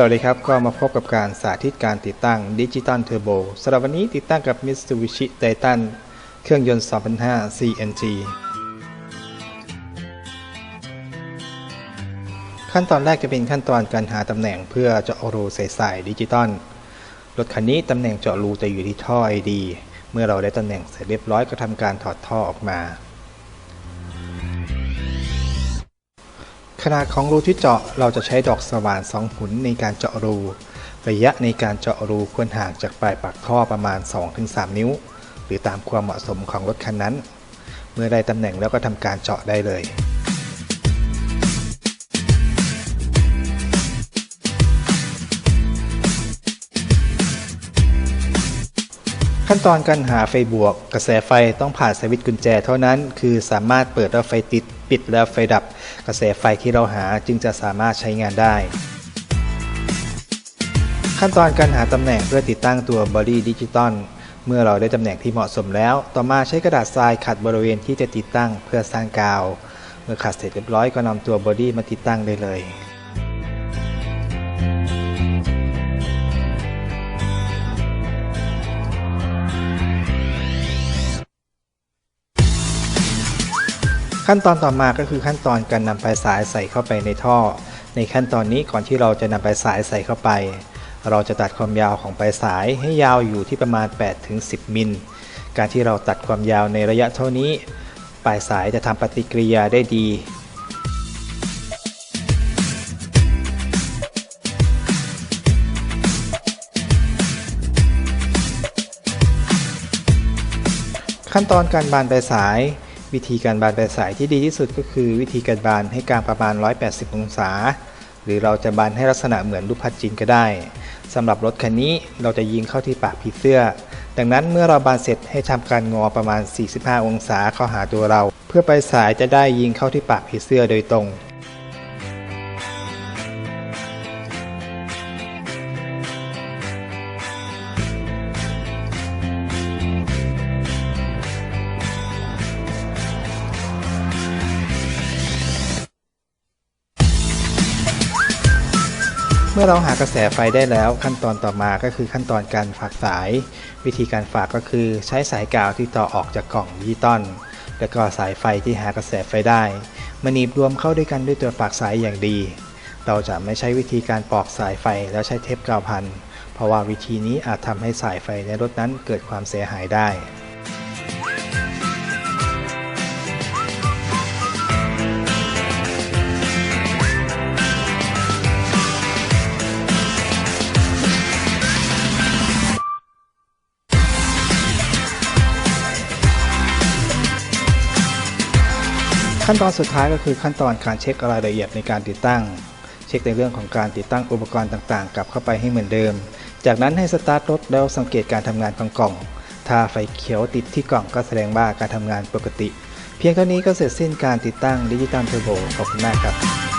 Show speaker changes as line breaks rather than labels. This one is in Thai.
สวัสดีครับ ก็มาพบกับการสาธิตการติดตั้งดิจิตอลเทอร์โบสำหรับวันนี้ติดตั้งกับ Mitsubishi Titan เครื่องยนต์ 2005 CNG ขั้นตอนแรกจะเป็นขั้นตอนการหาตำแหน่งเพื่อเจาะรูใส่สายดิจิตอลรถคันนี้ตำแหน่งเจาะรูจะอยู่ที่ท่อ ID เมื่อเราได้ตำแหน่งเสร็จเรียบร้อยก็ทำการถอดท่อออกมา ขนาดของรูที่เจาะเราจะใช้ดอกสว่าน2หุนในการเจาะรู ระยะในการเจาะรูควรห่างจากปลายปากท่อประมาณ 2-3 นิ้ว หรือตามความเหมาะสมของรถคันนั้น เมื่อได้ตำแหน่งแล้วก็ทำการเจาะได้เลย ขั้นตอนการหาไฟบวก กระแสไฟต้องผ่านสวิตช์กุญแจ เท่านั้นคือสามารถเปิดแล้วไฟติดปิดแล้วไฟดับ กระแสไฟที่เราหาจึงจะสามารถใช้งานได้ ขั้นตอนการหาตำแหน่งเพื่อติดตั้งตัวบอดี้ดิจิตอลเมื่อเราได้ตำแหน่งที่เหมาะสมแล้ว ต่อมาใช้กระดาษทรายขัดบริเวณที่จะติดตั้งเพื่อสร้างกาว เมื่อขัดเสร็จเรียบร้อยก็นำตัวบอดี้มาติดตั้งได้เลย ขั้นตอนต่อมาก็คือขั้นตอนการนำปลายสายใส่เข้าไปในท่อ ในขั้นตอนนี้ก่อนที่เราจะนำปลายสายใส่เข้าไป เราจะตัดความยาวของปลายสายให้ยาวอยู่ที่ประมาณ 8-10 มิล การที่เราตัดความยาวในระยะเท่านี้ ปลายสายจะทำปฏิกิริยาได้ดีขั้นตอนการบานปลายสาย วิธีการบานปลายสายที่ดีที่สุดก็คือวิธีการบานให้กลางประมาณ 180 องศา หรือเราจะบานให้ลักษณะเหมือนรูปพัดจีนก็ได้สำหรับรถคันนี้เราจะยิงเข้าที่ปากผีเสื้อ ดังนั้นเมื่อเราบานเสร็จให้ทำการงอประมาณ 45 องศาเข้าหาตัวเรา เพื่อปลายสายจะได้ยิงเข้าที่ปากผีเสื้อโดยตรง มื่อเราหากระแสไฟได้แล้วขั้นตอนต่อมาก็คือขั้นตอนการฝากสาย วิธีการฝากก็คือใช้สายกาวที่ต่อออกจากกล่องดิจิตอลแล้วก็สายไฟที่หากระแสไฟได้มาหนีบรวมเข้าด้วยกันด้วยตัวฝากสายอย่างดี เราจะไม่ใช้วิธีการปอกสายไฟแล้วใช้เทปกาวพัน เพราะว่าวิธีนี้อาจทำให้สายไฟในรถนั้นเกิดความเสียหายได้ ขั้นตอนสุดท้ายก็คือขั้นตอนการเช็ครายละเอียดในการติดตั้ง เช็คในเรื่องของการติดตั้งอุปกรณ์ต่างๆ กลับเข้าไปให้เหมือนเดิม จากนั้นให้สตาร์ทรถแล้วสังเกตการทำงานของกล่อง ถ้าไฟเขียวติดที่กล่องก็แสดงว่าการทำงานปกติ เพียงเท่านี้ก็เสร็จสิ้นการติดตั้งดิจิตอลเทอร์โบขอบคุณมากครับ